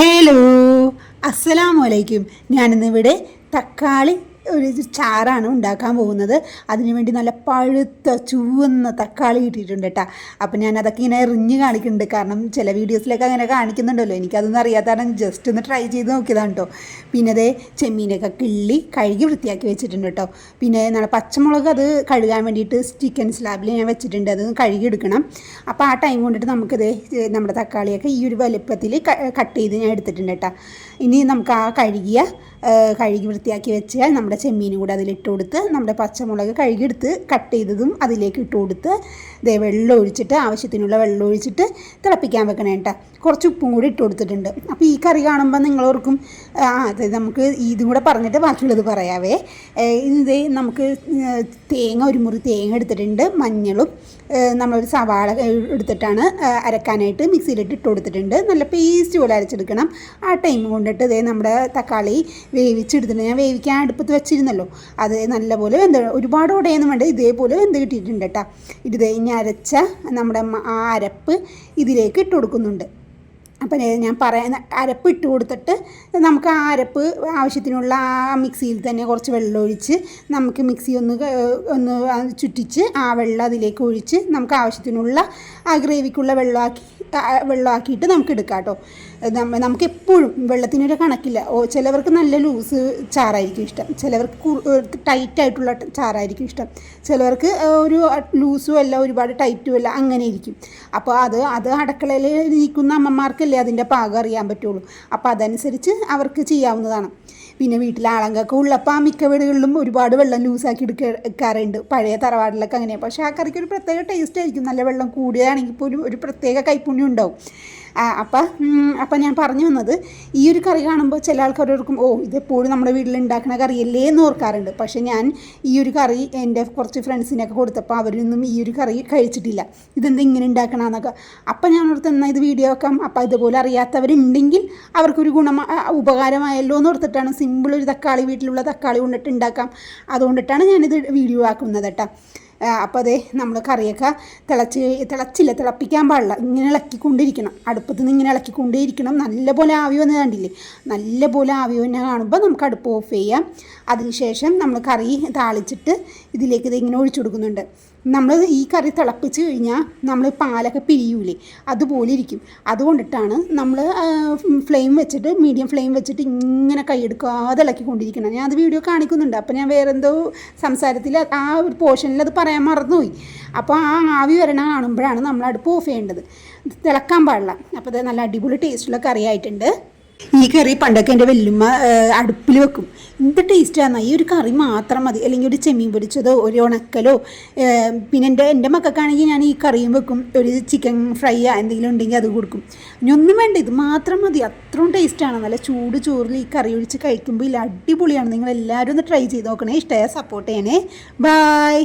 Hello. അസ്സലാമു അലൈക്കും. ഞാനിന്നിവിടെ തക്കാളി ഒരു ചാറാണ് ഉണ്ടാക്കാൻ പോകുന്നത്. അതിനുവേണ്ടി നല്ല പഴുത്ത ചുവന്ന തക്കാളി കിട്ടിയിട്ടുണ്ട് കേട്ടോ അപ്പം ഞാൻ അതൊക്കെ ഇങ്ങനെ എറിഞ്ഞ് കാണിക്കുന്നുണ്ട്. കാരണം ചില വീഡിയോസിലൊക്കെ അങ്ങനെ കാണിക്കുന്നുണ്ടല്ലോ. എനിക്കതൊന്നും അറിയാത്തതാണ്. ജസ്റ്റ് ഒന്ന് ട്രൈ ചെയ്ത് നോക്കിയതാണ് കേട്ടോ പിന്നെ അതേ ചെമ്മീനൊക്കെ കിള്ളി കഴുകി വൃത്തിയാക്കി വെച്ചിട്ടുണ്ട് കേട്ടോ പിന്നെ നല്ല പച്ചമുളക് അത് കഴുകാൻ വേണ്ടിയിട്ട് ചിക്കൻ സ്ലാബിൽ ഞാൻ വെച്ചിട്ടുണ്ട്. അത് കഴുകി എടുക്കണം. അപ്പോൾ ആ ടൈം കൊണ്ടിട്ട് നമുക്കിത് നമ്മുടെ തക്കാളിയൊക്കെ ഈ ഒരു വലുപ്പത്തിൽ കട്ട് ചെയ്ത് ഞാൻ എടുത്തിട്ടുണ്ട് കേട്ടോ ഇനി നമുക്ക് ആ കഴുകിയ കഴുകി വൃത്തിയാക്കി വെച്ചാൽ നമ്മുടെ ചെമ്മീനും കൂടെ അതിലിട്ട് കൊടുത്ത് നമ്മുടെ പച്ചമുളക് കഴുകിയെടുത്ത് കട്ട് ചെയ്തതും അതിലേക്ക് ഇട്ട് കൊടുത്ത് ഇതേ വെള്ളം ഒഴിച്ചിട്ട് ആവശ്യത്തിനുള്ള വെള്ളം ഒഴിച്ചിട്ട് തിളപ്പിക്കാൻ വെക്കണം കേട്ടോ കുറച്ച് ഉപ്പും കൂടി ഇട്ട് കൊടുത്തിട്ടുണ്ട്. അപ്പോൾ ഈ കറി കാണുമ്പോൾ നിങ്ങളോർക്കും ആ അതായത് നമുക്ക് ഇതും കൂടെ പറഞ്ഞിട്ട് ബാക്കിയുള്ളത് പറയാവേ. ഇത് നമുക്ക് തേങ്ങ ഒരു മുറി തേങ്ങ എടുത്തിട്ടുണ്ട് മഞ്ഞളും നമ്മളൊരു സവാള എടുത്തിട്ടാണ് അരക്കാനായിട്ട് മിക്സിയിലിട്ട് ഇട്ട് കൊടുത്തിട്ടുണ്ട്. നല്ല പേസ്റ്റ് പോലെ അരച്ചെടുക്കണം. ആ ടൈം കൊണ്ടിട്ട് ഇതേ നമ്മുടെ തക്കാളി വേവിച്ചെടുത്തിട്ടുണ്ട്. ഞാൻ വേവിക്കാൻ അടുപ്പത്ത് വെച്ചിരുന്നല്ലോ. അത് നല്ലപോലെ വെന്ത് ഒരുപാട് ഉടയൊന്നും വേണ്ട ഇതേപോലെ വെന്ത് കിട്ടിയിട്ടുണ്ട് കേട്ടോ. ഇത് ഇനി അരച്ച നമ്മുടെ ആ അരപ്പ് ഇതിലേക്ക് ഇട്ട് കൊടുക്കുന്നുണ്ട്. അപ്പം ഞാൻ പറയുന്ന അരപ്പ് ഇട്ട് കൊടുത്തിട്ട് നമുക്ക് ആ അരപ്പ് ആവശ്യത്തിനുള്ള ആ മിക്സിയിൽ തന്നെ കുറച്ച് വെള്ളം ഒഴിച്ച് നമുക്ക് മിക്സി ഒന്ന് ഒന്ന് ചുറ്റിച്ച് ആ വെള്ളം അതിലേക്ക് ഒഴിച്ച് നമുക്ക് ആവശ്യത്തിനുള്ള ആ ഗ്രേവിക്കുള്ള വെള്ളമാക്കി വെള്ളമാക്കിയിട്ട് നമുക്ക് എടുക്കാം കേട്ടോ. നമുക്ക് എപ്പോഴും വെള്ളത്തിനൊരു കണക്കില്ല. ഓ ചിലവർക്ക് നല്ല ലൂസ് ചാറായിരിക്കും ഇഷ്ടം. ചിലവർക്ക് ടൈറ്റ് ആയിട്ടുള്ള ചാറായിരിക്കും ഇഷ്ടം. ചിലവർക്ക് ഒരു ലൂസും അല്ല ഒരുപാട് ടൈറ്റും അല്ല അങ്ങനെ ഇരിക്കും. അപ്പോൾ അത് അത് അടുക്കളയിൽ നിൽക്കുന്ന അമ്മമാർക്കല്ലേ അതിന്റെ പാകം അറിയാൻ പറ്റുള്ളൂ. അപ്പോൾ അതനുസരിച്ച് അവർക്ക് ചെയ്യാവുന്നതാണ്. പിന്നെ വീട്ടിലെ ആളങ്കൊക്കെ ഉള്ളപ്പോൾ ആ മിക്ക വീടുകളിലും ഒരുപാട് വെള്ളം ലൂസാക്കി എടുക്ക എടുക്കാറുണ്ട്. പഴയ തറവാടിലൊക്കെ അങ്ങനെയാണ്. പക്ഷേ ആ കറിക്ക് ഒരു പ്രത്യേക ടേസ്റ്റ് ആയിരിക്കും. നല്ല വെള്ളം കൂടിയതാണെങ്കിൽ പോലും ഒരു പ്രത്യേക കൈപ്പുണ്യം ഉണ്ടാവും. അപ്പം അപ്പം ഞാൻ പറഞ്ഞു വന്നത് ഈ ഒരു കറി കാണുമ്പോൾ ചില ആൾക്കാരോർക്കും ഓ ഇതെപ്പോഴും നമ്മുടെ വീട്ടിൽ ഉണ്ടാക്കുന്ന കറിയല്ലേ എന്ന് ഓർക്കാറുണ്ട്. പക്ഷേ ഞാൻ ഈ ഒരു കറി എന്റെ കുറച്ച് ഫ്രണ്ട്സിനൊക്കെ കൊടുത്തപ്പോൾ അവരൊന്നും ഈ ഒരു കറി കഴിച്ചിട്ടില്ല. ഇതെന്താ ഇങ്ങനെ ഉണ്ടാക്കണമെന്നൊക്കെ അപ്പം ഞാൻ ഓർത്ത് എന്നാൽ ഇത് വീഡിയോ വെക്കാം. അപ്പം ഇതുപോലെ അറിയാത്തവരുണ്ടെങ്കിൽ അവർക്കൊരു ഗുണം ഉപകാരമായല്ലോ എന്ന് ഓർത്തിട്ടാണ് സിമ്പിൾ ഒരു തക്കാളി വീട്ടിലുള്ള തക്കാളി കൊണ്ടിട്ട് ഉണ്ടാക്കാം. അതുകൊണ്ടിട്ടാണ് ഞാനിത് വീഡിയോ ആക്കുന്നത് കേട്ടോ. അപ്പോൾ അതേ നമ്മൾ കറിയൊക്കെ തിളച്ച് തിളച്ചില്ല തിളപ്പിക്കാൻ പാടില്ല. ഇങ്ങനെ ഇളക്കിക്കൊണ്ടിരിക്കണം. അടുപ്പത്ത് നിന്ന് ഇങ്ങനെ ഇളക്കിക്കൊണ്ടേയിരിക്കണം. നല്ലപോലെ ആവി വന്ന് കണ്ടില്ലേ? നല്ലപോലെ ആവി വന്നെ കാണുമ്പോൾ നമുക്ക് അടുപ്പ് ഓഫ് ചെയ്യാം. അതിനുശേഷം നമ്മൾ കറി താളിച്ചിട്ട് ഇതിലേക്ക് ഇത് ഇങ്ങനെ ഒഴിച്ചു കൊടുക്കുന്നുണ്ട്. നമ്മൾ ഈ കറി തിളപ്പിച്ച് കഴിഞ്ഞാൽ നമ്മൾ പാലൊക്കെ പിരിയൂലേ അതുപോലെ ഇരിക്കും. അതുകൊണ്ടിട്ടാണ് നമ്മൾ ഫ്ലെയിം വെച്ചിട്ട് മീഡിയം ഫ്ലെയിം വെച്ചിട്ട് ഇങ്ങനെ കൈയെടുക്കാതെ ഇളക്കിക്കൊണ്ടിരിക്കണം ഞാൻ അത് വീഡിയോ കാണിക്കുന്നുണ്ട്. അപ്പോൾ ഞാൻ വേറെ എന്തോ സംസാരത്തിൽ ആ ഒരു പോർഷനിൽ അത് പറയാൻ മറന്നുപോയി. അപ്പോൾ ആ ആവി വരണ കാണുമ്പോഴാണ് നമ്മൾ അടുപ്പ് ഓഫ് ചെയ്യേണ്ടത്. തിളക്കാൻ പാടില്ല. അപ്പോൾ അത് നല്ല അടിപൊളി ടേസ്റ്റുള്ള കറി ആയിട്ടുണ്ട് ഈ കറി പണ്ടൊക്കെ എന്റെ വല്യമ്മ അടുപ്പിൽ വെക്കും. എന്ത് ടേസ്റ്റാണ്. ഈ ഒരു കറി മാത്രം മതി. അല്ലെങ്കിൽ ഒരു ചെമ്മീൻ പൊരിച്ചതോ ഒരു ഉണക്കലോ പിന്നെ എന്റെ എന്റെ മക്കൾക്കാണെങ്കിൽ ഞാൻ ഈ കറിയും വെക്കും. ഒരു ചിക്കൻ ഫ്രൈ എന്തെങ്കിലും ഉണ്ടെങ്കിൽ അത് കൊടുക്കും. ഇനി ഒന്നും വേണ്ട. ഇത് മാത്രം മതി. അത്രയും ടേസ്റ്റാണ്. നല്ല ചൂട് ചോറിൽ ഈ കറി ഒഴിച്ച് കഴിക്കുമ്പോൾ ഇല്ല അടിപൊളിയാണ്. നിങ്ങൾ എല്ലാവരും ഒന്ന് ട്രൈ ചെയ്ത് നോക്കണേ. ഇഷ്ടമായ സപ്പോർട്ട് ചെയ്യണേ. ബായ്.